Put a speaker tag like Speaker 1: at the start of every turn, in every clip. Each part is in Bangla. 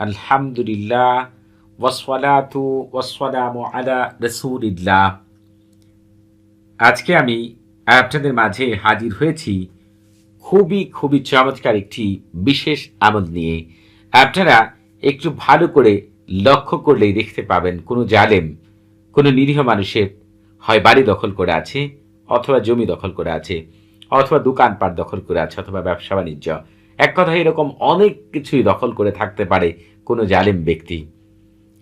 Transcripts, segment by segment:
Speaker 1: আলহামদুলিল্লাহ আজকে আমি আপনাদের মাঝে হাজির হয়েছি খুবই খুবই চমৎকার একটি বিশেষ আমল নিয়ে। আপনারা একটু ভালো করে লক্ষ্য করলেই দেখতে পাবেন কোনো জালেম, কোনো নিরীহ মানুষের হয় বাড়ি দখল করে আছে অথবা জমি দখল করে আছে অথবা দোকানপাট দখল করে আছে অথবা ব্যবসা বাণিজ্য এক কথায় এরকম অনেক কিছুই দখল করে থাকতে পারে কোনো জালেম ব্যক্তি।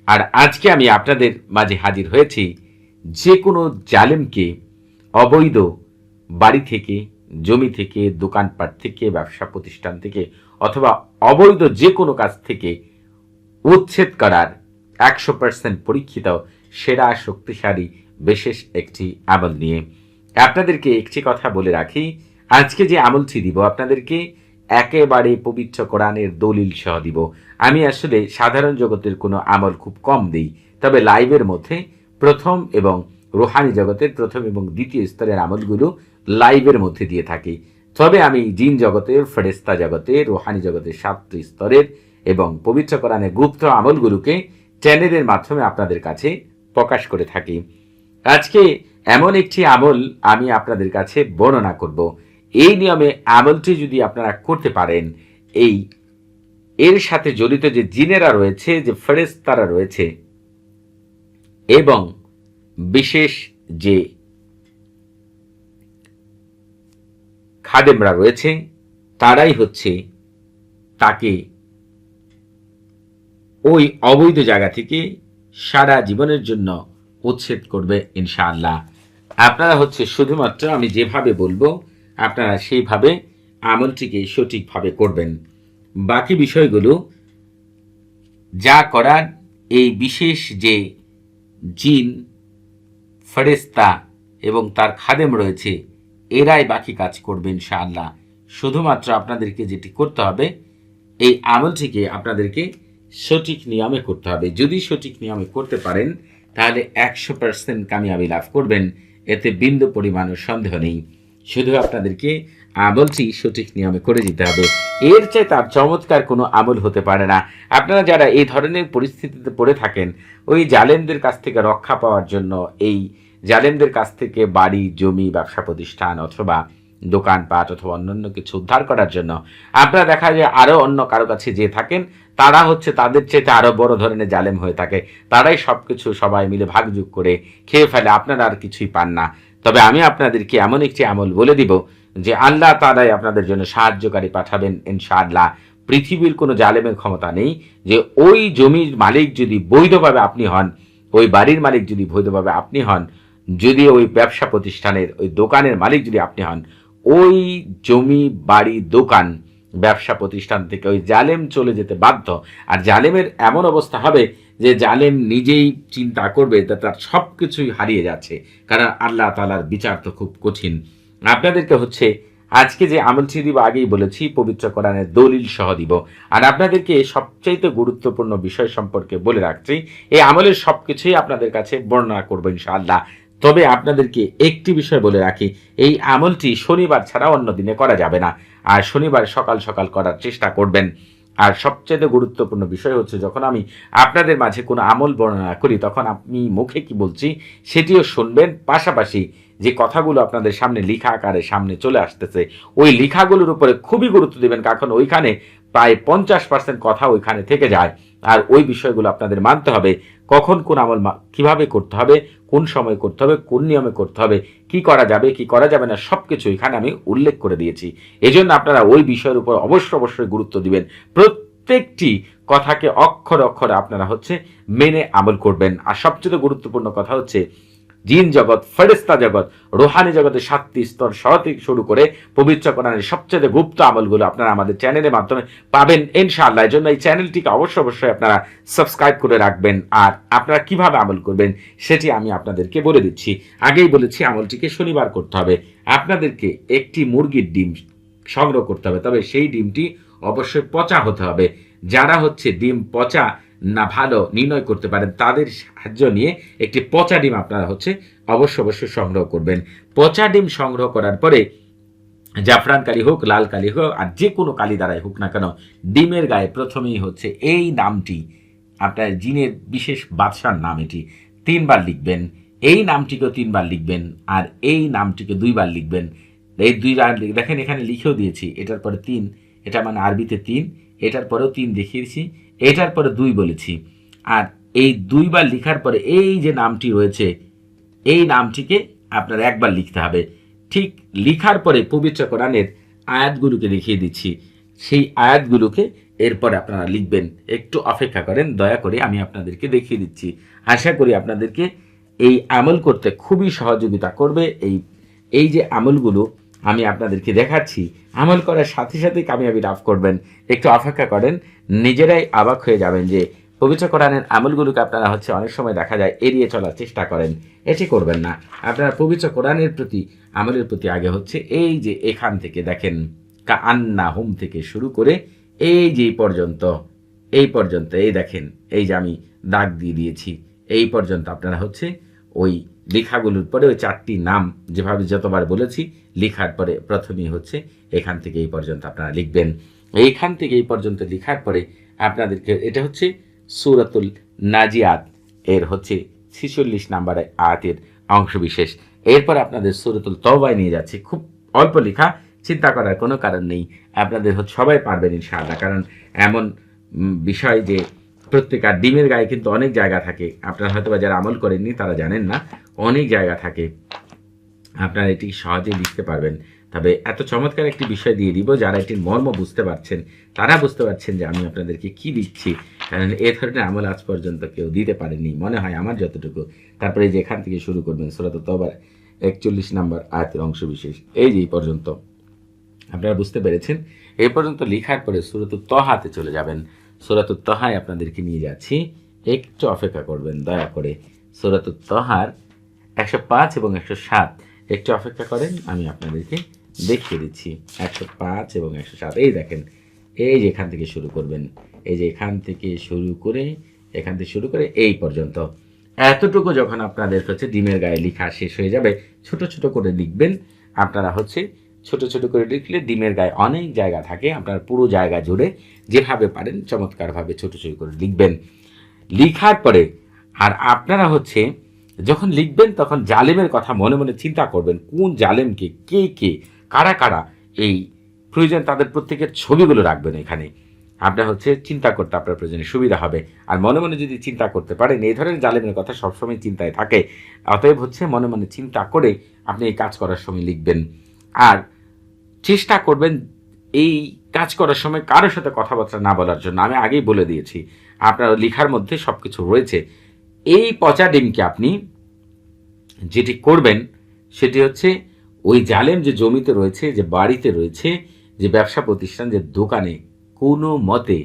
Speaker 1: আর আজকে আমি আপনাদের মাঝে হাজির হয়েছি যে কোনো জালেমকে অবৈধ বাড়ি থেকে, জমি থেকে, দোকানপাট থেকে, ব্যবসা প্রতিষ্ঠান থেকে অথবা অবৈধ যে কোনো কাজ থেকে উচ্ছেদ করার একশো পার্সেন্ট পরীক্ষিত, সেরা, শক্তিশালী, বিশেষ একটি আমল নিয়ে। আপনাদেরকে একটি কথা বলে রাখি, আজকে যে আমলটি দিব আপনাদেরকে একেবারে পবিত্র কোরআনের দলিল সহ দিব। আমি আসলে সাধারণ জগতের কোনো আমল খুব কম দিই, তবে লাইভের মধ্যে প্রথম এবং রোহানি জগতের প্রথম এবং দ্বিতীয় স্তরের আমলগুলো লাইভের মধ্যে দিয়ে থাকি। তবে আমি জিন জগতের ফেরেস্তা জগতের, রোহানি জগতের সাতটি স্তরের এবং পবিত্র কোরআনের গুপ্ত আমলগুলোকে চ্যানেলের মাধ্যমে আপনাদের কাছে প্রকাশ করে থাকি। আজকে এমন একটি আমল আমি আপনাদের কাছে বর্ণনা করব। এই নিয়মে আমলটি যদি আপনারা করতে পারেন, এই এর সাথে জড়িত যে জিনেরা রয়েছে, যে ফেরেস্তারা রয়েছে, এবং বিশেষ যে খাদেমরা রয়েছে, তারাই হচ্ছে তাকে ওই অবৈধ জায়গা থেকে সারা জীবনের জন্য উচ্ছেদ করবে ইনশাআল্লাহ। আপনারা হচ্ছে শুধুমাত্র আমি যেভাবে বলব আপনারা সেইভাবে আমলটিকে সঠিকভাবে করবেন। বাকি বিষয়গুলো, যা করার এই বিশেষ যে জিন ফেরেস্তা এবং তার খাদেম রয়েছে, এরাই বাকি কাজ করবে ইনশাআল্লাহ। শুধুমাত্র আপনাদেরকে যেটি করতে হবে, এই আমলটিকে আপনাদেরকে সঠিক নিয়মে করতে হবে। যদি সঠিক নিয়মে করতে পারেন, তাহলে একশো পার্সেন্ট কামিয়াবি লাভ করবেন। এতে বিন্দু পরিমাণের সন্দেহ নেই। শুধু আপনাদেরকে আমলটি সঠিক নিয়মে করে দিতে হবে। এর চেয়ে তার চমৎকার কোনো আমল হতে পারে না। আপনারা যারা এই ধরনের পরিস্থিতিতে পড়ে থাকেন, ওই জালেমদের কাছ থেকে রক্ষা পাওয়ার জন্য এই জালেমদের কাছ থেকে বাড়ি, জমি, ব্যবসা প্রতিষ্ঠান অথবা দোকানপাট অথবা অন্যান্য কিছু উদ্ধার করার জন্য আপনারা দেখা যায় আরও অন্য কারও কাছে যে থাকেন, তারা হচ্ছে তাদের চেয়ে আরও বড় ধরনের জালেম হয়ে থাকে। তারাই সব কিছু সবাই মিলে ভাগযোগ করে খেয়ে ফেলে, আপনারা আর কিছুই পান না। তবে আমি আপনাদেরকে এমন একটি আমল বলে দিব যে আল্লাহ তালাই আপনাদের জন্য সাহায্যকারী পাঠাবেন, ইনশাআল্লাহ। পৃথিবীর কোনো জালেমের ক্ষমতা নেই যে ওই জমির মালিক যদি বৈধভাবে আপনি হন, ওই বাড়ির মালিক যদি বৈধভাবে আপনি হন, যদি ওই ব্যবসা প্রতিষ্ঠানের, ওই দোকানের মালিক যদি আপনি হন, ওই জমি, বাড়ি, দোকান ব্যবসা প্রতিষ্ঠান থেকে ওই জালেম চলে যেতে বাধ্য। আর জালেমের এমন অবস্থা হবে যে জালেম নিজেই চিন্তা করবে তা তার সব কিছুই হারিয়ে যাচ্ছে। কারণ আল্লাহ তালার বিচার তো খুব কঠিন। আপনাদেরকে হচ্ছে আজকে যে আমলটি দিব, আগেই বলেছি, পবিত্র কোরআনের দলিল সহ দিব। আর আপনাদেরকে সবচাইতে গুরুত্বপূর্ণ বিষয় সম্পর্কে বলে রাখছি, এই আমলের সব কিছুই আপনাদের কাছে বর্ণনা করব ইনশাআল্লাহ। তবে আপনাদেরকে একটি বিষয় বলে রাখি, এই আমলটি শনিবার ছাড়া অন্য দিনে করা যাবে না। আর শনিবার সকাল সকাল করার চেষ্টা করবেন। আর সবচেয়ে গুরুত্বপূর্ণ বিষয় হচ্ছে, যখন আমি আপনাদের মাঝে কোনো আমল বর্ণনা করি, তখন আমি মুখে কি বলছি, সেটিও শুনবেন। পাশাপাশি যে কথাগুলো আপনাদের সামনে লিখা আকারে সামনে চলে আসতেছে, ওই লিখাগুলোর উপরে খুবই গুরুত্ব দেবেন, কারণ ওইখানে প্রায় পঞ্চাশ পার্সেন্ট কথা ওইখানে থেকে যায়। আর ওই বিষয়গুলো আপনাদের মানতে হবে। কখন কোন আমল কীভাবে করতে হবে, কোন সময় করতে হবে, কোন নিয়মে করতে হবে, কি করা যাবে, কি করা যাবে না সব কিছু এখানে আমি উল্লেখ করে দিয়েছি। এজন্য আপনারা ওই বিষয়ের উপর অবশ্যই অবশ্যই গুরুত্ব দিবেন। প্রত্যেকটি কথাকে অক্ষর অক্ষরে আপনারা হচ্ছে মেনে আমল করবেন। আর সবচেয়ে গুরুত্বপূর্ণ কথা হচ্ছে জিন জগৎ ফেরেস্তা জগৎ, রোহানি জগতের সাতটি স্তর থেকে শুরু করে পবিত্র কোরআনের সবচেয়ে গুপ্ত আমলগুলো আপনারা আমাদের চ্যানেলের মাধ্যমে পাবেন ইনশাআল্লাহ। এই জন্য এই চ্যানেলটিকে অবশ্যই অবশ্যই আপনারা সাবস্ক্রাইব করে রাখবেন। আর আপনারা কীভাবে আমল করবেন সেটি আমি আপনাদেরকে বলে দিচ্ছি। আগেই বলেছি, আমলটিকে শনিবার করতে হবে। আপনাদেরকে একটি মুরগির ডিম সংগ্রহ করতে হবে। তবে সেই ডিমটি অবশ্যই পচা হতে হবে। যারা হচ্ছে ডিম পচা না ভালো নির্ণয় করতে পারেন, তাদের সাহায্য নিয়ে একটি পচা ডিম আপনারা হচ্ছে অবশ্য অবশ্যই সংগ্রহ করবেন। পচা ডিম সংগ্রহ করার পরে জাফরান কালি হোক, লাল কালি হোক, আর যে কোনো কালি দ্বারাই হোক না কেন, ডিমের গায়ে প্রথমেই হচ্ছে এই নামটি, আপনার জিনের বিশেষ বাদশার নাম এটি। তিনবার লিখবেন, এই নামটিকেও তিনবার লিখবেন, আর এই নামটিকে দুইবার লিখবেন। এই দুইবার দেখেন এখানে লিখেও দিয়েছি, এটার পরে তিন এটা মানে আরবিতে তিন, এটার পরেও তিন দেখিয়েছি, এটার পরে দুই বলেছি। আর এই দুইবার লিখার পরে এই যে নামটি রয়েছে, এই নামটিকে আপনার একবার লিখতে হবে। ঠিক লিখার পরে পবিত্র কোরআনের আয়াতগুলোকে লিখিয়ে দিচ্ছি। সেই আয়াতগুলোকে এরপরে আপনারা লিখবেন। একটু অপেক্ষা করেন, দয়া করে আমি আপনাদেরকে দেখিয়ে দিচ্ছি। আশা করি আপনাদেরকে এই আমল করতে খুবই সহযোগিতা করবে। এই এই যে আমলগুলো আমি আপনাদেরকে দেখাচ্ছি। আমল করার সাথে সাথে কামিয়াবি লাভ করবেন। একটু অপেক্ষা করেন, নিজেরাই অবাক হয়ে যাবেন যে পবিত্র কোরআনের আমলগুলোকে আপনারা হচ্ছে অনেক সময় দেখা যায় এড়িয়ে চলার চেষ্টা করেন। এটি করবেন না। আপনারা পবিত্র কোরআনের প্রতি, আমলের প্রতি আগে হচ্ছে এই যে এখান থেকে দেখেন কা আন্না হোম থেকে শুরু করে এই যে পর্যন্ত, এই পর্যন্ত, এই দেখেন, এই যে আমি দাগ দিয়ে দিয়েছি, এই পর্যন্ত আপনারা হচ্ছে ওই লেখাগুলোর পরে ওই চারটি নাম যেভাবে যতবার বলেছি, লেখার পরে প্রথমেই হচ্ছে এখান থেকে এই পর্যন্ত আপনারা লিখবেন। এইখান থেকে এই পর্যন্ত লেখার পরে আপনাদেরকে এটা হচ্ছে সুরাতুল নাজিয়াত, এর হচ্ছে ছিচল্লিশ নাম্বার আয়াতের অংশবিশেষ। এরপর আপনাদের সুরাতুল তওবায় নিয়ে যাচ্ছে। খুব অল্প লেখা, চিন্তা করার কোনো কারণ নেই। আপনাদের হচ্ছে সবাই পারবেন ইনশাআল্লাহ, কারণ এমন বিষয় যে প্রত্যেকার ডিমের গায়ে কিন্তু অনেক জায়গা থাকে। আপনারা হয়তো যারা আমল করেননি, তারা জানেন না, অনেক জায়গা থাকে। আপনারা এটি সহজে লিখতে পারবেন। তবে এত চমৎকার একটি বিষয় দিয়ে দিব, যারা এটির মর্ম বুঝতে পারছেন, তারা বুঝতে পারছেন যে আমি আপনাদেরকে কি দিচ্ছি। কারণ এ ধরনের আমল আজ পর্যন্ত কেউ দিতে পারেনি মনে হয় আমার যতটুকু। তারপরে এই যে এখান থেকে শুরু করবেন, সুরাত তবার একচল্লিশ নাম্বার আয়াতের অংশ বিশেষ। এই যে পর্যন্ত। আপনারা বুঝতে পেরেছেন? এই পর্যন্ত লেখার পরে সুরত তহাতে চলে যাবেন। সুরত তহায় আপনাদেরকে নিয়ে যাচ্ছি। একটু অপেক্ষা করবেন, দয়া করে। সুরত তহার একশো পাঁচ এবং একশো সাত। একটু অপেক্ষা করেন, আমি আপনাদেরকে দেখিয়ে দিচ্ছি। একশো পাঁচ এবং একশো সাত। এই দেখেন, এই যে এখান থেকে শুরু করবেন, এই যে এখান থেকে শুরু করে, এখান থেকে শুরু করে এই পর্যন্ত। এতটুকু যখন আপনাদের হচ্ছে ডিমের গায়ে লেখা শেষ হয়ে যাবে, ছোট ছোট করে লিখবেন। আপনারা হচ্ছে ছোট ছোট করে লিখলে ডিমের গায়ে অনেক জায়গা থাকে, আপনার পুরো জায়গা জুড়ে যেভাবে পারেন চমৎকারভাবে ছোট ছোট করে লিখবেন। লিখার পরে, আর আপনারা হচ্ছে যখন লিখবেন তখন জালেমের কথা মনে মনে চিন্তা করবেন, কোন জালেমকে, কে কে, কারা কারা এই প্রয়োজন তাদের প্রত্যেকের ছবিগুলো রাখবেন এখানে। আপনার হচ্ছে চিন্তা করতে আপনার প্রয়োজনে সুবিধা হবে। আর মনে মনে যদি চিন্তা করতে পারেন, এই ধরনের জালেমের কথা সবসময় চিন্তায় থাকে, অতএব হচ্ছে মনে মনে চিন্তা করে আপনি এই কাজ করার সময় লিখবেন। আর চেষ্টা করবেন এই কাজ করার সময় কারোর সাথে কথাবার্তা না বলার জন্য। আমি আগেই বলে দিয়েছি, আপনার লেখার মধ্যে সব কিছু রয়েছে। এই পচা ডিমকে আপনি যেটি করবেন, সেটি হচ্ছে ওই জালেম যে জমিতে রয়েছে, যে বাড়িতে রয়েছে, যে ব্যবসা প্রতিষ্ঠান, যে দোকানে, কোনো মতে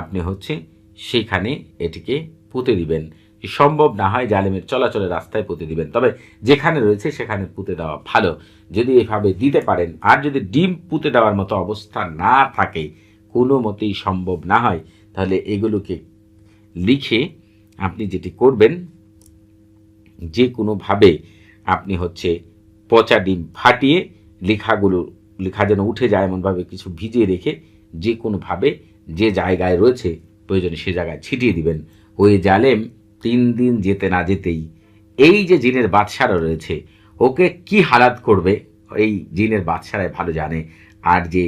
Speaker 1: আপনি হচ্ছে সেখানে এটিকে পুঁতে দিবেন। সম্ভব না হয় জালেমের চলাচলের রাস্তায় পুঁতে দিবেন। তবে যেখানে রয়েছে সেখানে পুঁতে দেওয়া ভালো। যদি এভাবে দিতে পারেন, আর যদি ডিম পুঁতে দেওয়ার মতো অবস্থা না থাকে, কোনো মতেই সম্ভব না হয়, তাহলে এগুলোকে লিখে আপনি যেটি করবেন, যে কোনোভাবে আপনি হচ্ছে পচা ডিম ফাটিয়ে লেখাগুলো, লেখা যেন উঠে যায় এমনভাবে কিছু ভিজিয়ে রেখে যে কোনোভাবে যে জায়গায় রয়েছে, প্রয়োজনে সে জায়গায় ছিটিয়ে দিবেন। ওই জালেম তিন দিন যেতে না যেতেই এই যে জিনের বাদশারা রয়েছে, ওকে কি হালাত করবে? এই জিনের বাদশারাই ভালো জানে। আর যে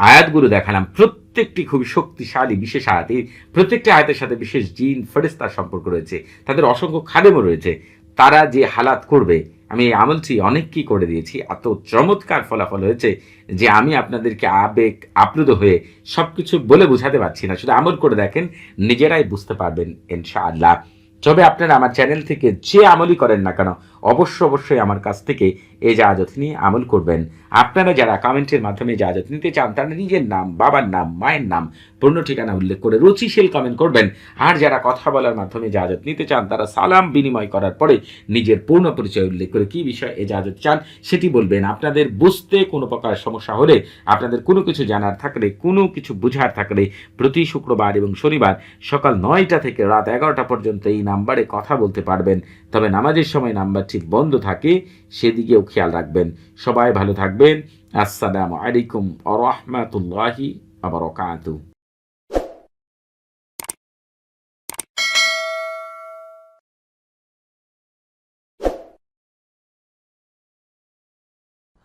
Speaker 1: আয়াতগুলো দেখালাম, প্রত্যেকটি খুবই শক্তিশালী বিশেষ আয়াত, এই প্রত্যেকটি আয়াতের সাথে বিশেষ জিন ফেরেস্তার সম্পর্ক রয়েছে। তাদের অসংখ্য খাদেমও রয়েছে। তারা যে হালাত করবে, আমি এই আমলটি অনেক কি করে দিয়েছি, এত চমৎকার ফলাফল হয়েছে যে আমি আপনাদেরকে আবেগ, আপ্লুত হয়ে সব কিছু বলে বুঝাতে পারছি না। শুধু আমল করে দেখেন, নিজেরাই বুঝতে পারবেন, ইনশাআল্লাহ। তবে আপনারা আমার চ্যানেল থেকে যে আমলই করেন না কেন অবশ্য অবশ্যই আমার কাছ থেকে এই জাহাজত নিয়ে আমল করবেন। আপনারা যারা কমেন্টের মাধ্যমে জাহাজত নিতে চান, তারা নিজের নাম, বাবার নাম, মায়ের নাম পূর্ণ ঠিকানা উল্লেখ করে রুচিশীল কমেন্ট করবেন। আর যারা কথা বলার মাধ্যমে জাহাজত নিতে চান, তারা সালাম বিনিময় করার পরে নিজের পূর্ণ পরিচয় উল্লেখ করে কি বিষয়ে এই জাহাজত চান সেটি বলবেন। আপনাদের বুঝতে কোনো প্রকার সমস্যা হলে, আপনাদের কোনো কিছু জানার থাকলে, কোনো কিছু বুঝার থাকলে প্রতি শুক্রবার এবং শনিবার সকাল নয়টা থেকে রাত এগারোটা পর্যন্ত এই নাম্বারে কথা বলতে পারবেন। তবে নামাজের সময় নাম্বারটি বন্ধ থাকে সেদিকেও খেয়াল রাখবেন। সবাই ভালো থাকবেন। আসসালামু আলাইকুম আ রহমাতুল্লাহি আবরকাতু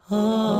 Speaker 2: ah